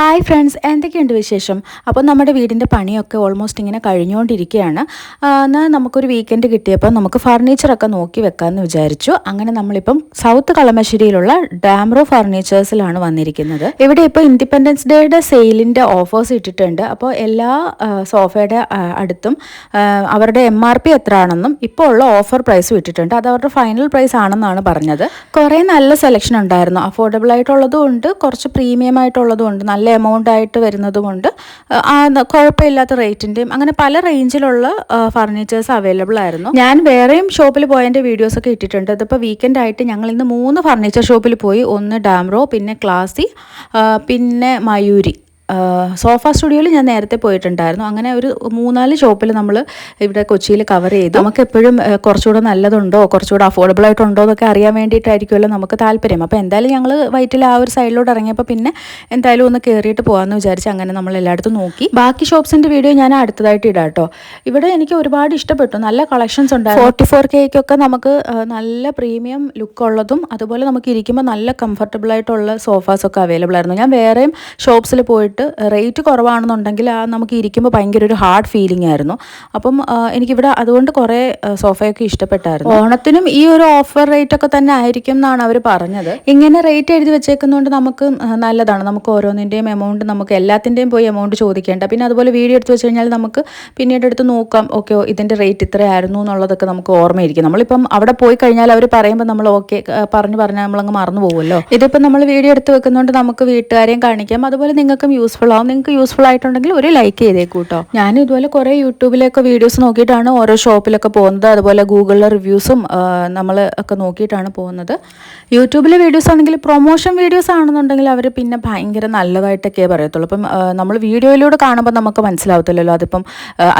Hi friends എന്തൊക്കെയുണ്ട് വിശേഷം? അപ്പോൾ നമ്മുടെ വീടിന്റെ പണിയൊക്കെ ഓൾമോസ്റ്റ് ഇങ്ങനെ കഴിഞ്ഞുകൊണ്ടിരിക്കുകയാണ്. എന്നാൽ നമുക്കൊരു വീക്കെൻഡ് കിട്ടിയപ്പോൾ നമുക്ക് ഫർണിച്ചറൊക്കെ നോക്കി വെക്കാമെന്ന് വിചാരിച്ചു. അങ്ങനെ നമ്മളിപ്പം സൗത്ത് കളമശ്ശേരിയിലുള്ള ഡാംറോ ഫർണിച്ചേഴ്സിലാണ് വന്നിരിക്കുന്നത്. ഇവിടെ ഇപ്പോൾ ഇൻഡിപെൻഡൻസ് ഡേയുടെ സെയിലിന്റെ ഓഫേഴ്സ് ഇട്ടിട്ടുണ്ട്. അപ്പോൾ എല്ലാ സോഫയുടെ അടുത്തും അവരുടെ എം ആർ പി എത്ര ആണെന്നും ഇപ്പോൾ ഉള്ള ഓഫർ പ്രൈസും ഇട്ടിട്ടുണ്ട്. അത് അവരുടെ ഫൈനൽ പ്രൈസ് ആണെന്നാണ് പറഞ്ഞത്. കുറേ നല്ല സെലക്ഷൻ ഉണ്ടായിരുന്നു. അഫോർഡബിൾ ആയിട്ടുള്ളതും ഉണ്ട് കുറച്ച് പ്രീമിയം ആയിട്ടുള്ളതും ഉണ്ട്. നല്ല എമൗണ്ട് ആയിട്ട് വരുന്നതുമുണ്ട്. ആ, കുഴപ്പമില്ലാത്ത റേറ്റിന്റെയും അങ്ങനെ പല റേഞ്ചിലുള്ള ഫർണിച്ചേഴ്സ് അവൈലബിൾ ആയിരുന്നു. ഞാൻ വേറെയും ഷോപ്പിൽ പോയതിന്റെ വീഡിയോസ് ഒക്കെ ഇട്ടിട്ടുണ്ട്. ഇതിപ്പോൾ വീക്കെൻഡ് ആയിട്ട് ഞങ്ങൾ ഇന്ന് മൂന്ന് ഫർണിച്ചർ ഷോപ്പിൽ പോയി. ഒന്ന് ഡാംറോ പിന്നെ ക്ലാസി പിന്നെ മയൂരി. സോഫ സ്റ്റുഡിയോയിൽ ഞാൻ നേരത്തെ പോയിട്ടുണ്ടായിരുന്നു. അങ്ങനെ ഒരു മൂന്നാൽ ഷോപ്പിൽ നമ്മൾ ഇവിടെ കൊച്ചിയിൽ കവർ ചെയ്തു. നമുക്ക് എപ്പോഴും കുറച്ചുകൂടെ നല്ലതുണ്ടോ കുറച്ചുകൂടെ അഫോർഡബിൾ ആയിട്ടുണ്ടോ എന്നൊക്കെ അറിയാൻ വേണ്ടിയിട്ടായിരിക്കുമല്ലോ നമുക്ക് താല്പര്യം. അപ്പോൾ എന്തായാലും ഞങ്ങൾ വൈറ്റിൽ ആ ഒരു സൈഡിലോട്ട് ഇറങ്ങിയപ്പോൾ പിന്നെ എന്തായാലും ഒന്ന് കയറിയിട്ട് പോകാമെന്ന് വിചാരിച്ച് അങ്ങനെ നമ്മൾ എല്ലായിടത്തും നോക്കി. ബാക്കി ഷോപ്സിന്റെ വീഡിയോ ഞാൻ അടുത്തതായിട്ട് ഇടാം കേട്ടോ. ഇവിടെ എനിക്ക് ഒരുപാട് ഇഷ്ടപ്പെട്ടു. നല്ല കളക്ഷൻസ് ഉണ്ടായിരുന്നു. ഫോർട്ടി ഫോർ കേക്കൊക്കെ നമുക്ക് നല്ല പ്രീമിയം ലുക്ക് ഉള്ളതും അതുപോലെ നമുക്ക് ഇരിക്കുമ്പോൾ നല്ല കംഫർട്ടബിൾ ആയിട്ടുള്ള സോഫാസൊക്കെ അവൈലബിൾ ആയിരുന്നു. ഞാൻ വേറെയും ഷോപ്സിൽ പോയിട്ട് റേറ്റ് കുറവാണെന്നുണ്ടെങ്കിൽ ആ നമുക്ക് ഇരിക്കുമ്പോൾ ഭയങ്കര ഒരു ഹാർഡ് ഫീലിംഗ് ആയിരുന്നു. അപ്പം എനിക്കിവിടെ അതുകൊണ്ട് കുറേ സോഫയൊക്കെ ഇഷ്ടപ്പെട്ടായിരുന്നു. ഓണത്തിനും ഈ ഒരു ഓഫർ റേറ്റ് ഒക്കെ തന്നെ ആയിരിക്കും എന്നാണ് അവർ പറഞ്ഞത്. ഇങ്ങനെ റേറ്റ് എഴുതി വെച്ചേക്കുന്നതുകൊണ്ട് നമുക്ക് നല്ലതാണ്. നമുക്ക് ഓരോന്നിന്റെയും എമൗണ്ട് നമുക്ക് എല്ലാത്തിന്റെയും പോയി എമൗണ്ട് ചോദിക്കേണ്ട. പിന്നെ അതുപോലെ വീഡിയോ എടുത്ത് വെച്ച് കഴിഞ്ഞാൽ നമുക്ക് പിന്നീട് എടുത്ത് നോക്കാം ഓക്കെ ഇതിന്റെ റേറ്റ് ഇത്രയായിരുന്നു എന്നുള്ളതൊക്കെ നമുക്ക് ഓർമ്മയിരിക്കും. നമ്മളിപ്പം അവിടെ പോയി കഴിഞ്ഞാൽ അവർ പറയുമ്പോൾ നമ്മൾ ഓക്കെ പറഞ്ഞു പറഞ്ഞാൽ നമ്മളങ്ങ് മറന്നു പോകുമല്ലോ ഇതിപ്പോൾ നമ്മൾ വീഡിയോ എടുത്ത് വെക്കുന്നതുകൊണ്ട് നമുക്ക് വീട്ടുകാരെയും കാണിക്കാം. അതുപോലെ നിങ്ങൾക്കും യൂസ്ഫുൾ ആവും. നിങ്ങൾക്ക് യൂസ്ഫുൾ ആയിട്ടുണ്ടെങ്കിൽ ഒരു ലൈക്ക് ചെയ്തേക്കൂ കേട്ടോ ഞാൻ ഇതുപോലെ കുറേ യൂട്യൂബിലൊക്കെ വീഡിയോസ് നോക്കിയിട്ടാണ് ഓരോ ഷോപ്പിലൊക്കെ പോകുന്നത്. അതുപോലെ ഗൂഗിളിലെ റിവ്യൂസും നമ്മൾ ഒക്കെ നോക്കിയിട്ടാണ് പോകുന്നത്. യൂട്യൂബിലെ വീഡിയോസ് ആണെങ്കിൽ പ്രൊമോഷൻ വീഡിയോസ് ആണെന്നുണ്ടെങ്കിൽ അവർ പിന്നെ ഭയങ്കര നല്ലതായിട്ടൊക്കെ പറയത്തുള്ളൂ. അപ്പം നമ്മൾ വീഡിയോയിലൂടെ കാണുമ്പോൾ നമുക്ക് മനസ്സിലാവത്തില്ലല്ലോ. അതിപ്പം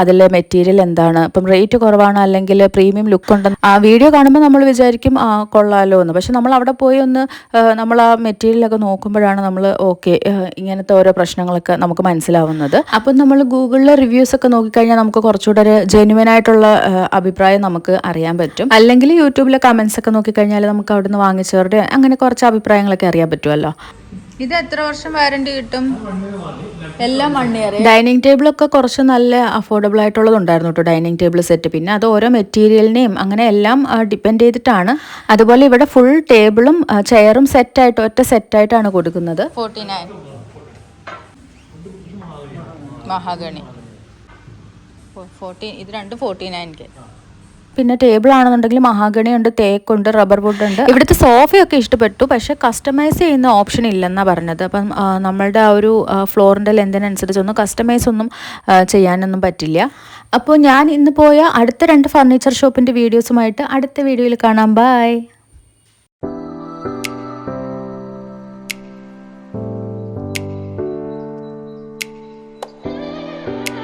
അതിലെ മെറ്റീരിയൽ എന്താണ്? ഇപ്പം റേറ്റ് കുറവാണ് അല്ലെങ്കിൽ പ്രീമിയം ലുക്ക് ഉണ്ടെന്ന്. ആ വീഡിയോ കാണുമ്പോൾ നമ്മൾ വിചാരിക്കും കൊള്ളാലോ എന്ന്. പക്ഷെ നമ്മൾ അവിടെ പോയി ഒന്ന് നമ്മൾ ആ മെറ്റീരിയലൊക്കെ നോക്കുമ്പോഴാണ് നമ്മൾ ഓക്കെ ഇങ്ങനത്തെ ഓരോ പ്രശ്നങ്ങളൊക്കെ നമുക്ക് മനസ്സിലാവുന്നത്. അപ്പം നമ്മൾ ഗൂഗിളിലെ റിവ്യൂസ് ഒക്കെ നോക്കിക്കഴിഞ്ഞാൽ നമുക്ക് കുറച്ചുകൂടെ ഒരു ജെന്യുവൻ ആയിട്ടുള്ള അഭിപ്രായം നമുക്ക് അറിയാൻ പറ്റും. അല്ലെങ്കിൽ യൂട്യൂബിലെ കമൻസ് ഒക്കെ നോക്കിക്കഴിഞ്ഞാൽ നമുക്ക് അവിടുന്ന് വാങ്ങിച്ചവരുടെ അങ്ങനെ കുറച്ച് അഭിപ്രായങ്ങളൊക്കെ അറിയാൻ പറ്റുമല്ലോ. ഇത് എത്ര വർഷം വാരണ്ടി കിട്ടും? എല്ലാം ഇയർ ഡൈനിങ് ടേബിളൊക്കെ കുറച്ച് നല്ല അഫോർഡബിൾ ആയിട്ടുള്ളതുണ്ടായിരുന്നു കേട്ടോ ഡൈനിങ് ടേബിൾ സെറ്റ് പിന്നെ അത് ഓരോ മെറ്റീരിയലിനെയും അങ്ങനെ എല്ലാം ഡിപ്പെൻഡ് ചെയ്തിട്ടാണ്. അതുപോലെ ഇവിടെ ഫുൾ ടേബിളും ചെയറും സെറ്റായിട്ട് ഒറ്റ സെറ്റായിട്ടാണ് കൊടുക്കുന്നത്. Forty nine mahogany. ഫോർട്ടീൻ ഇത് രണ്ടും ഫോർട്ടി നയൻ കെ പിന്നെ ടേബിൾ ആണെന്നുണ്ടെങ്കിൽ മഹാഗണി ഉണ്ട് തേക്കുണ്ട് റബ്ബർ വുഡ് ഉണ്ട് ഇവിടുത്തെ സോഫയൊക്കെ ഇഷ്ടപ്പെട്ടു പക്ഷെ കസ്റ്റമൈസ് ചെയ്യുന്ന ഓപ്ഷൻ ഇല്ലെന്നാണ് പറഞ്ഞത്. അപ്പം നമ്മളുടെ ആ ഒരു ഫ്ലോറിന്റെ ലെന്തിനനുസരിച്ചൊന്നും കസ്റ്റമൈസ് ഒന്നും ചെയ്യാനൊന്നും പറ്റില്ല. അപ്പോൾ ഞാൻ ഇന്ന് പോയ അടുത്ത രണ്ട് ഫർണിച്ചർ ഷോപ്പിന്റെ വീഡിയോസുമായിട്ട് അടുത്ത വീഡിയോയിൽ കാണാം. Bye Bye.